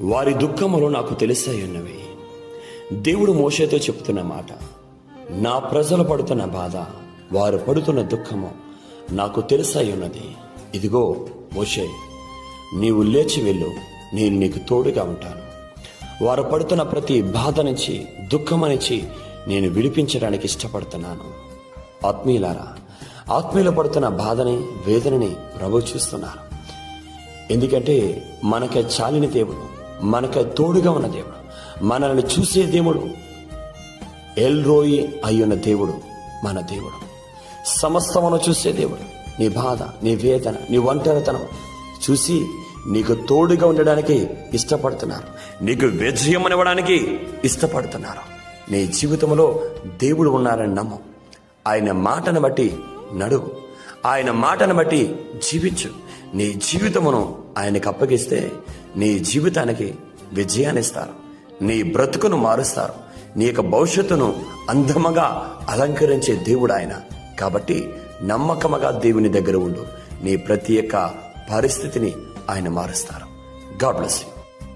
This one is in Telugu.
వారి దుఃఖములు నాకు తెలిసాయున్నవి దేవుడు మోషేతో చెప్తున్న మాట నా ప్రజలు పడుతున్న బాధ వారు పడుతున్న దుఃఖము నాకు తెలిసాయున్నది ఇదిగో మోషే నీవు లేచి వెళ్ళు నేను నీకు తోడుగా ఉంటాను. వారు పడుతున్న ప్రతి బాధ నుంచి దుఃఖం నుంచి నేను విడిపించడానికి ఇష్టపడుతున్నాను. ఆత్మీయులారా ఆత్మీయులు పడుతున్న బాధని వేదనని ప్రభు చూస్తున్నారు. ఎందుకంటే మనకి చాలిన దేవుడు మనకు తోడుగా ఉన్న దేవుడు. మనల్ని చూసే దేవుడు ఎల్రోయి అయ్యున్న దేవుడు మన దేవుడు. సమస్తమును చూసే దేవుడు. నీ బాధ నీ వేదన నీ ఒంటరితనం చూసి నీకు తోడుగా ఉండడానికి ఇష్టపడుతున్నారు. నీకు విజయం ఇవ్వడానికి ఇష్టపడుతున్నారు. నీ జీవితంలో దేవుడు ఉన్నారని నమ్ము. ఆయన మాటను బట్టి నడువు. ఆయన మాటను బట్టి జీవించు. నీ జీవితమును ఆయనకు అప్పగిస్తే నీ జీవితానికి విజయాన్ని ఇస్తారు. నీ బ్రతుకును మారుస్తారు. నీ యొక్క భవిష్యత్తును అందముగా అలంకరించే దేవుడు ఆయన. కాబట్టి నమ్మకముగా దేవుని దగ్గర ఉండు. నీ ప్రతి ఒక్క పరిస్థితిని ఆయన మారుస్తారు. God bless you